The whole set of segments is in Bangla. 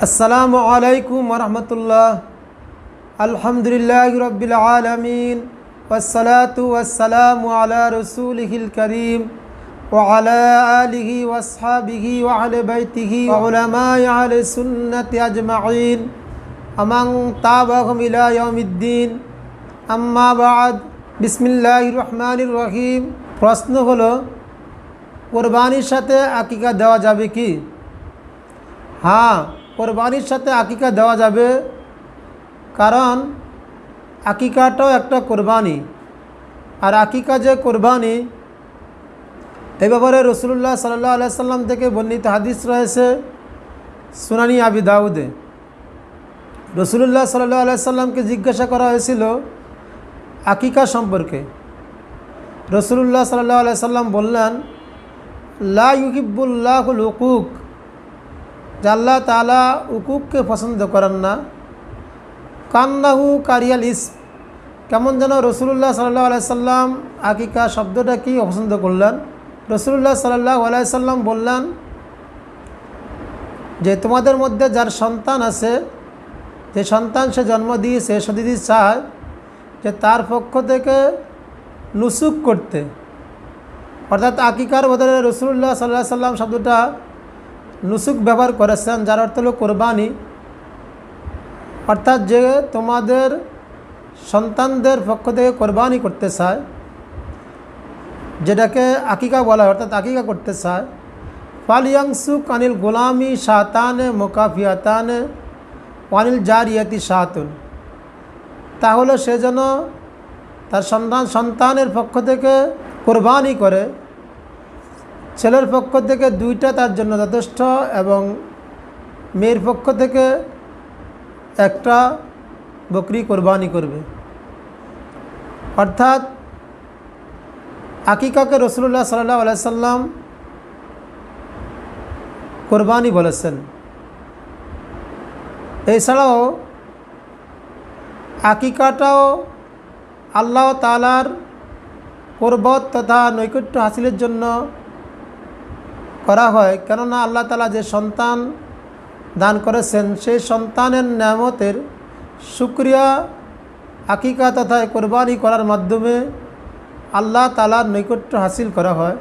আসসালামু আলাইকুম রহমতুল্লাহ আলহামদুলিল্লাহ রবিল আলমিন والصلاة والسلام على رسوله الكريم وعلى آله وأصحابه وعلى بيته وعلماء أهل السنة أجمعين ومن تابعهم إلى يوم الدين أما بعد بسم الله الرحمن الرحيم প্রশ্ন হলো কোরবানির সাথে আকিকা দেওয়া যাবে কি হ্যাঁ কোরবানির সাথে আকিকা দেওয়া যাবে। কারণ আকিকাটাও একটা কোরবানি। আর আকিকা যে কোরবানি, এ ব্যাপারে রসুল্লাহ সাল্লাহ আলাইসাল্লাম থেকে বর্ণিত হাদিস রয়েছে সুনানি আবি দাউদে। রসুল্লাহ সাল্লাহ আলাইসাল্লামকে জিজ্ঞাসা করা হয়েছিল আকিকা সম্পর্কে। রসুল্লাহ সাল্লাহ আলাইসাল্লাম বললেন, লা ইউহিবুল্লাহুল উকুক। যে আল্লাহ তালা উকুককে পছন্দ করেন না। কান্নাহু কারিয়াল ইস কেমন যেন রসুল্লাহ সাল্লাহ আলাইসাল্লাম আকিকা শব্দটা কি অপছন্দ করলেন? রসুল্লাহ সাল্লাহ আলাইসাল্লাম বললেন যে, তোমাদের মধ্যে যার সন্তান আছে, যে সন্তান সে জন্ম দিয়েছে, সে যদি চায় যে তার পক্ষ থেকে নুসুক করতে। অর্থাৎ আকিকার বদলে রসুল্লাহ সাল্লাহ সাল্লাম শব্দটা নুসুক ব্যবহার করেছেন, যার অর্থ হলো কোরবানি। অর্থাৎ যে তোমাদের সন্তানদের পক্ষ থেকে কোরবানি করতে চায়, যেটাকে আকিকা বলা হয়, অর্থাৎ আকিকা করতে চায়, ফালিয়াংসুক আনিল গোলামি শাহতানে মোকাফিয়াতানে ওয়ানিল জারিয়াতি শাহতুন। তাহলে সে যেন তার সন্তান, সন্তানের পক্ষ থেকে কোরবানি করে ছেলের পক্ষ থেকে দুইটা তার জন্য যথেষ্ট এবং মেয়ের পক্ষ থেকে একটা বকরি কোরবানি করবে। অর্থাৎ আকিকাকে রসুল্লাহ সাল্লাহ আলাইসাল্লাম কোরবানি বলেছেন। এছাড়াও আকিকাটাও আল্লাহ তালার পর্বত তথা নৈকট্য হাসিলের জন্য করা হয়। কেননা আল্লাহ তালা যে সন্তান দান করেছেন, সেই সন্তানের নামতের সুক্রিয়া আকিকা তথা কোরবানি করার মাধ্যমে আল্লাহ তালার নৈকট্য হাসিল করা হয়।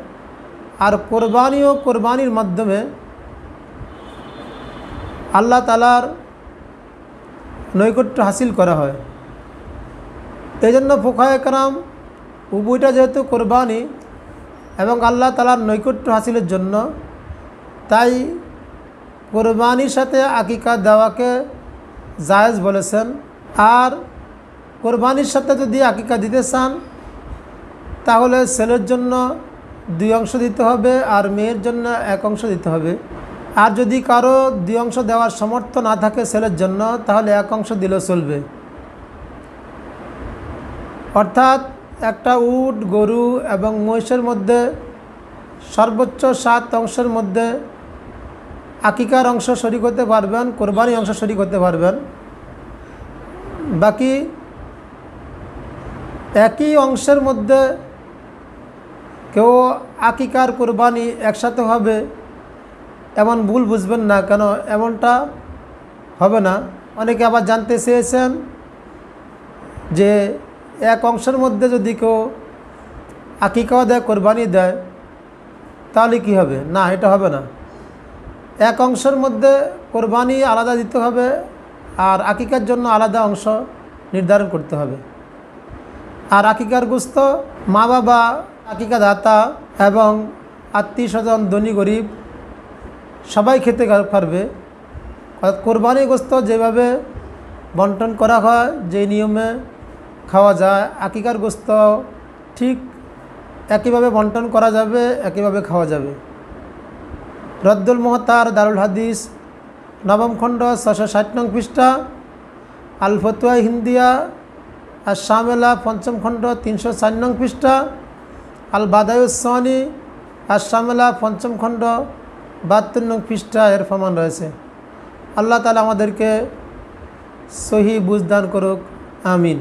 আর কোরবানি ও কোরবানির মাধ্যমে আল্লাহ তালার নৈকট্য হাসিল করা হয়। এই জন্য ফোকায়করাম উভয়টা যেহেতু কোরবানি এবং আল্লাহ তালার নৈকট্য হাসিলের জন্য তাই কোরবানির সাথে আকিকা দেওয়াকে জায়েজ বলেছেন। আর কোরবানির সাথে যদি আকিকা দিতে চান, তাহলে ছেলের জন্য দুই অংশ দিতে হবে আর মেয়ের জন্য এক অংশ দিতে হবে। আর যদি কারও দুই অংশ দেওয়ার সমর্থ না থাকে ছেলের জন্য, তাহলে এক অংশ দিলেও চলবে। অর্থাৎ একটা উট, গরু এবং মহিষের মধ্যে সর্বোচ্চ সাত অংশের মধ্যে আকিকার অংশ শরিক হতে পারবেন কোরবানি অংশ শরিক হতে পারবেন। বাকি একই অংশের মধ্যে কেউ আকিকার কোরবানি একসাথে হবে, এমন ভুল বুঝবেন না, কেন এমনটা হবে না। অনেকে আবার জানতে চেয়েছেন যে এক অংশের মধ্যে যদি কেউ আকিকাও দেয়, কোরবানি দেয়, তাহলে কি হবে? না, এটা হবে না। এক অংশের মধ্যে কোরবানি আলাদা দিতে হবে আর আকিকার জন্য আলাদা অংশ নির্ধারণ করতে হবে। আর আকিকার গুস্ত মা বাবা, আকিকা দাতা এবং আত্মীয় স্বজন, ধনী, গরিব সবাই খেতে পারবে। কোরবানি গোস্ত যেভাবে বন্টন করা হয়, যে নিয়মে খাওয়া যায়, আকিকার গোস্ত ঠিক একইভাবে বন্টন করা যাবে, একইভাবে খাওয়া যাবে। রদ্দুল মোহতার, দারুল হাদিস, নবম খণ্ড ছশো ষাট নং পৃষ্ঠা আল ফতুয়া হিন্দিয়া আর শামেলা পঞ্চম খণ্ড, তিনশো চার নং পৃষ্ঠা আল বাদায়ুসানি আর শামেলা পঞ্চম খণ্ড, বাহাত্তর নং পৃষ্ঠা এর ফমান রয়েছে। আল্লাহ তালা আমাদেরকে সহি বুঝদান করুক, আমিন।